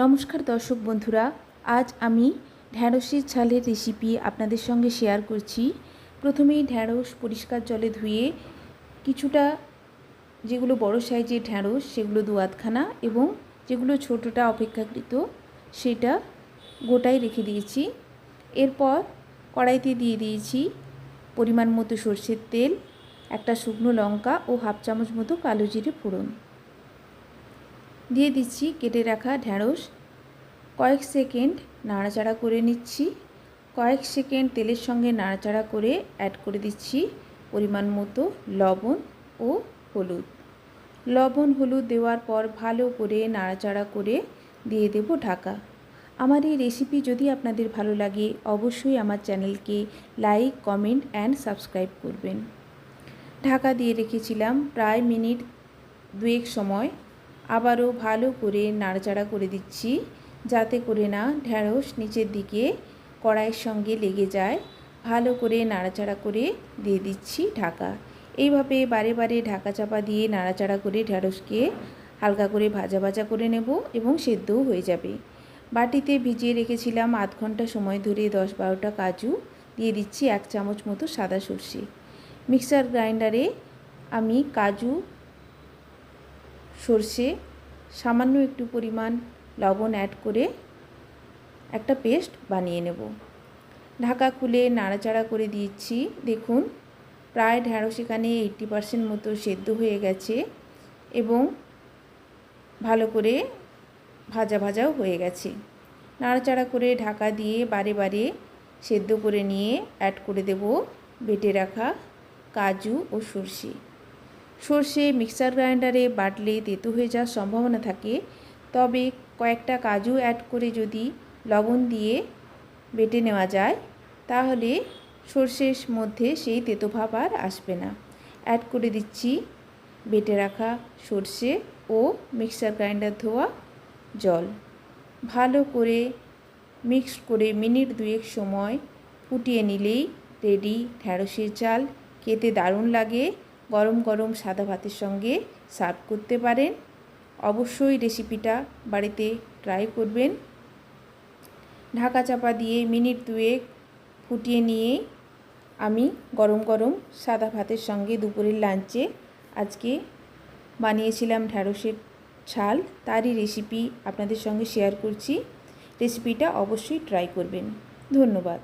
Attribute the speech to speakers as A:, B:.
A: নমস্কার দর্শক বন্ধুরা, আজ আমি ঢ্যাঁড়সের ঝালের রেসিপি আপনাদের সঙ্গে শেয়ার করছি। প্রথমেই ঢ্যাঁড়স পরিষ্কার জলে ধুয়ে কিছুটা যেগুলো বড় সাইজের ঢ্যাঁড়স, সেগুলো দু আধখানা এবং যেগুলো ছোটোটা অপেক্ষাকৃত, সেটা গোটাই রেখে দিয়েছি। এরপর কড়াইতে দিয়ে দিয়েছি পরিমাণ মতো সর্ষের তেল, একটা শুকনো লঙ্কা ও হাফ চামচ মতো কালো জিরে ফোড়ন। দিয়ে দিচ্ছি, কেটে রাখা ঢ্যাঁড়স। কয়েক সেকেন্ড নাড়াচাড়া করে নিচ্ছি। কয়েক সেকেন্ড তেলের সঙ্গে নাড়াচাড়া করে অ্যাড করে দিচ্ছি পরিমাণ মতো লবণ ও হলুদ। লবণ হলুদ দেওয়ার পর ভালো করে নাড়াচাড়া করে দিয়ে দেব ঢাকা। আমার এই রেসিপি যদি আপনাদের ভালো লাগে, অবশ্যই আমার চ্যানেলকে লাইক কমেন্ট অ্যান্ড সাবস্ক্রাইব করবেন। ঢাকা দিয়ে রেখেছিলাম প্রায় মিনিট দুয়েক সময়। আবারও ভালো করে নাড়াচাড়া করে দিচ্ছি, যাতে করে না ঢ্যাঁড়স নিচের দিকে কড়াইয়ের সঙ্গে লেগে যায়। ভালো করে নাড়াচাড়া করে দিয়ে দিচ্ছি ঢাকা। এইভাবে বারে বারে ঢাকা চাপা দিয়ে নাড়াচাড়া করে ঢ্যাঁড়সকে হালকা করে ভাজা ভাজা করে নেব এবং সেদ্ধও হয়ে যাবে। বাটিতে ভিজিয়ে রেখেছিলাম আধ ঘণ্টা সময় ধরে দশ বারোটা কাজু। দিয়ে দিচ্ছি এক চামচ মতো সাদা সর্ষে। মিক্সার গ্রাইন্ডারে আমি কাজু সর্ষে, সামান্য একটু পরিমাণ লবণ অ্যাড করে একটা পেস্ট বানিয়ে নেব। ঢাকা খুলে নাড়াচাড়া করে দিচ্ছি। দেখুন, প্রায় ঢ্যাঁড়স এখানে এইট্টি পারসেন্ট মতো সেদ্ধ হয়ে গেছে এবং ভালো করে ভাজা ভাজাও হয়ে গেছে। নাড়াচাড়া করে ঢাকা দিয়ে বারে বারে সেদ্ধ করে নিয়ে অ্যাড করে দেব। বেটে রাখা কাজু ও সর্ষে। সর্ষে মিক্সার গ্রাইন্ডারে বাটলে তেতো হয়ে যাওয়ার সম্ভাবনা থাকে। তবে কয়েকটা কাজু অ্যাড করে যদি লবণ দিয়ে বেটে নেওয়া যায়, তাহলে সর্ষের মধ্যে সেই তেতো ভাব আর আসবে না। অ্যাড করে দিচ্ছি বেটে রাখা সর্ষে ও মিক্সার গ্রাইন্ডার ধোয়া জল। ভালো করে মিক্স করে মিনিট দুয়েক সময় ফুটিয়ে নিলেই রেডি। ঢ্যাঁড়সের চাল খেতে দারুণ লাগে। গরম গরম সাদা ভাতের সঙ্গে সার্ভ করতে পারেন। অবশ্যই রেসিপিটা বাড়িতে ট্রাই করবেন। ঢাকা চাপা দিয়ে মিনিট দুয়েক ফুটিয়ে নিয়ে আমি গরম গরম সাদা ভাতের সঙ্গে দুপুরের লাঞ্চে আজকে বানিয়েছিলাম ঢ্যাঁড়সের ছাল। তারই রেসিপি আপনাদের সঙ্গে শেয়ার করছি। রেসিপিটা অবশ্যই ট্রাই করবেন। ধন্যবাদ।